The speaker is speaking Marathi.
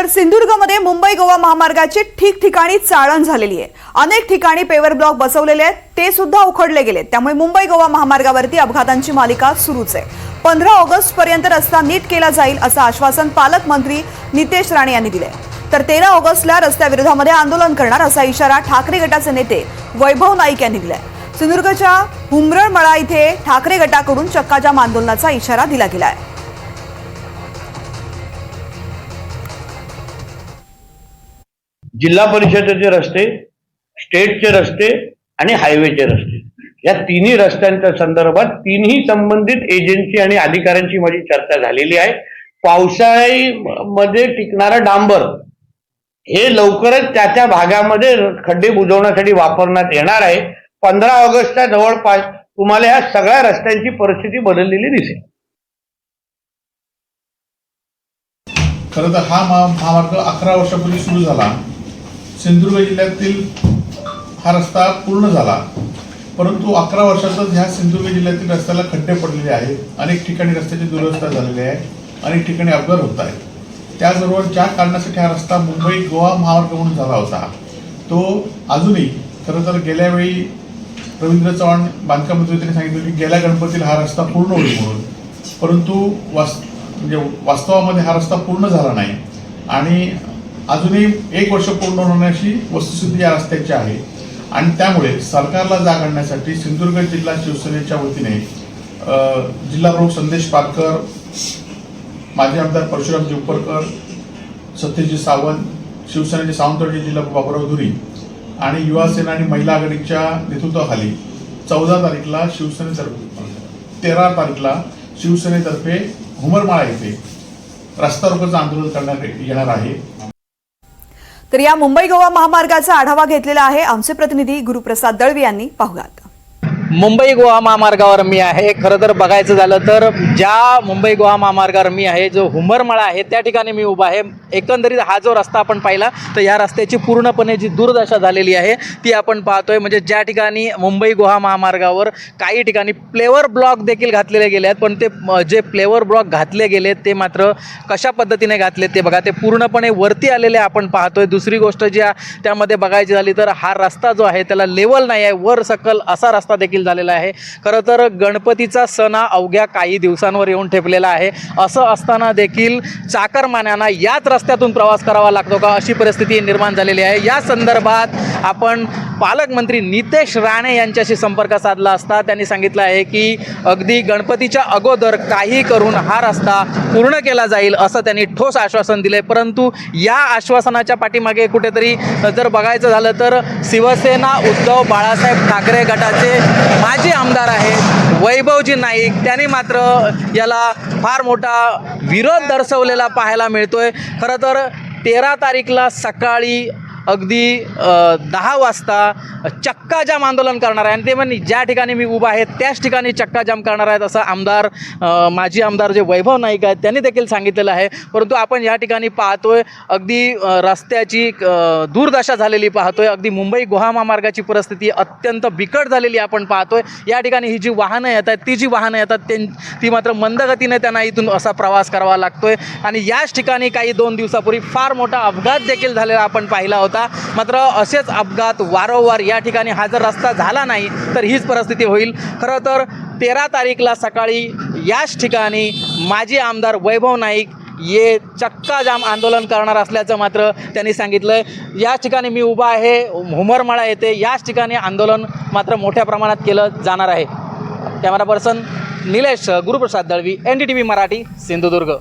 तर सिंधुदुर्गमध्ये मुंबई गोवा महामार्गाची ठिकठिकाणी चाळण झालेली आहे. अनेक ठिकाणी पेवर ब्लॉक बसवलेले आहेत. ते सुद्धा उखडले गेलेत. त्यामुळे मुंबई गोवा महामार्गावरती अपघातांची मालिका सुरूच आहे. पंधरा ऑगस्ट पर्यंत रस्ता नीट केला जाईल असं आश्वासन पालकमंत्री नितेश राणे यांनी दिले तर तेरा ऑगस्टला रस्त्याविरोधामध्ये आंदोलन करणार असा इशारा ठाकरे गटाचे नेते वैभव नाईक यांनी दिलाय. सिंधुदुर्गच्या हुमरळमळा इथे ठाकरे गटाकडून चक्काजाम आंदोलनाचा इशारा दिला गेलाय. जिल्हा परिषदेचे रस्ते स्टेटचे रस्ते आणि हायवेचे रस्ते. या तिन्ही रस्त्यांच्या संदर्भात तिन्ही संबंधित एजन्सी आणि अधिकाऱ्यांची माझी चर्चा झालेली आहे. पावसाळी मध्ये टिकणारा डांबर हे लवकरच त्या त्या भागामध्ये खड्डे बुजवण्यासाठी वापरण्यात येणार आहे. पंधरा ऑगस्टच्या जवळपास तुम्हाला ह्या सगळ्या रस्त्यांची परिस्थिती बदललेली दिसेल. खरं तर हा महामार्ग अकरा वर्षापूर्वी सुरू झाला. सिंधुदुर्ग जिल्ह्यातील हा रस्ता पूर्ण झाला. परंतु अकरा वर्षातच ह्या सिंधुदुर्ग जिल्ह्यातील रस्त्याला खड्डे पडलेले आहेत. अनेक ठिकाणी रस्त्याची दुरवस्था झालेली आहे. अनेक ठिकाणी अपघात होत आहेत. त्याचबरोबर ज्या कारणासाठी हा रस्ता मुंबई गोवा महामार्ग म्हणून झाला होता तो अजूनही खरं तर गेल्यावेळी रवींद्र चव्हाण बांधकाम मंत्री त्यांनी सांगितलं की गेल्या गणपतीला हा रस्ता पूर्ण होईल म्हणून. परंतु वास म्हणजे वास्तवामध्ये हा रस्ता पूर्ण झाला नाही. आणि अजूनही एक वर्ष पूर्ण होण्याची वस्तुस्थिती या रस्त्याची आहे. आणि त्यामुळे सरकारला जाग आणण्यासाठी सिंधुदुर्ग जिल्हा शिवसेनेच्या वतीने अ, जिल्हा प्रमुख संदेश पारकर माजी आमदार परशुराम जिवपरकर सत्यजी सावंत शिवसेनेचे सावंतवाडी जिल्हा बाबुराव धुरी आणि युवासेना आणि महिला आघाडीच्या नेतृत्वाखाली चौदा तारीखला शिवसेनेतर्फे तेरा तारीखला शिवसेनेतर्फे हुमरमाळा येथे रस्ता रोकोचं आंदोलन करण्यात येणार आहे. तर या मुंबई गोवा महामार्गाचा आढावा घेतलेला आहे आमचे प्रतिनिधी गुरुप्रसाद दळवी यांनी पाहुयात. मुंबई गोवा महामार्गावर मी आहे. खरं तर बघायचं झालं तर ज्या मुंबई गोवा महामार्गावर मी आहे जो हुमरमळा आहे त्या ठिकाणी मी उभा आहे. एकंदरीत हा जो रस्ता आपण पाहिला तर या रस्त्याची पूर्णपणे जी दुर्दशा झालेली आहे ती आपण पाहतोय. म्हणजे ज्या ठिकाणी मुंबई गोवा महामार्गावर काही ठिकाणी प्लेवर ब्लॉक देखील घातलेले गेले आहेत पण ते जे प्लेवर ब्लॉक घातले गेले ते मात्र कशा पद्धतीने घातले ते बघा. ते पूर्णपणे वरती आलेले आपण पाहतोय. दुसरी गोष्ट जी त्यामध्ये बघायची झाली तर हा रस्ता जो आहे त्याला लेवल नाही आहे. वर सकल असा रस्ता देखील झालेला आहे. खरं तर गणपतीचा सण हा अवघ्या काही दिवसांवर येऊन ठेपलेला आहे. असं असताना देखील चाकरमान्यांना याच रस्त्यातून प्रवास करावा लागतो का अशी परिस्थिती निर्माण झालेली आहे. या संदर्भात आपण पालकमंत्री नितेश राणे यांच्याशी संपर्क साधला असता. त्यांनी सांगितलं आहे की अगदी गणपतीच्या अगोदर काही करून हा रस्ता पूर्ण केला जाईल असं त्यांनी ठोस आश्वासन दिले परंतु या आश्वासनाच्या पाठीमागे कुठेतरी जर बघायचं झालं तर शिवसेना उद्धव बाळासाहेब ठाकरे गटाचे माजी आमदार आहेत वैभवजी नाईक त्यांनी मात्र याला फार मोठा विरोध दर्शवलेला पाहायला मिळतोय. खरं तर तेरा तारीखला सकाळी अगदी दहा वाजता चक्काजाम आंदोलन करणार आहे. आणि ते म्हणजे ज्या ठिकाणी मी उभा आहे त्याच ठिकाणी चक्काजाम करणार आहेत असं आमदार माजी आमदार जे वैभव नाईक आहेत त्यांनी देखील सांगितलेलं आहे. परंतु आपण या ठिकाणी पाहतोय अगदी रस्त्याची दुर्दशा झालेली पाहतोय. अगदी मुंबई गोहा महामार्गाची परिस्थिती अत्यंत बिकट झालेली आपण पाहतोय. या ठिकाणी ही जी वाहनं येत आहेत ती जी वाहनं येतात त्यां ती मात्र मंदगतीने त्यांना इथून असा प्रवास करावा लागतोय. आणि याच ठिकाणी काही दोन दिवसापूर्वी फार मोठा अपघात देखील झालेला आपण पाहिला होता. मात्र असेच अपघात वारंवार या ठिकाणी हा जर रस्ता झाला नाही तर हीच परिस्थिती होईल. खरं तर तेरा तारीखला सकाळी याच ठिकाणी माजी आमदार वैभव नाईक ये चक्काजाम आंदोलन करणार असल्याचं मात्र त्यांनी सांगितलं आहे याच ठिकाणी मी उभा आहे हुमरमाळा येते याच ठिकाणी आंदोलन मात्र मोठ्या प्रमाणात केलं जाणार आहे. Camera person Nilesh Guruprasad Dalvi N D T V Marathi Sindhudurg.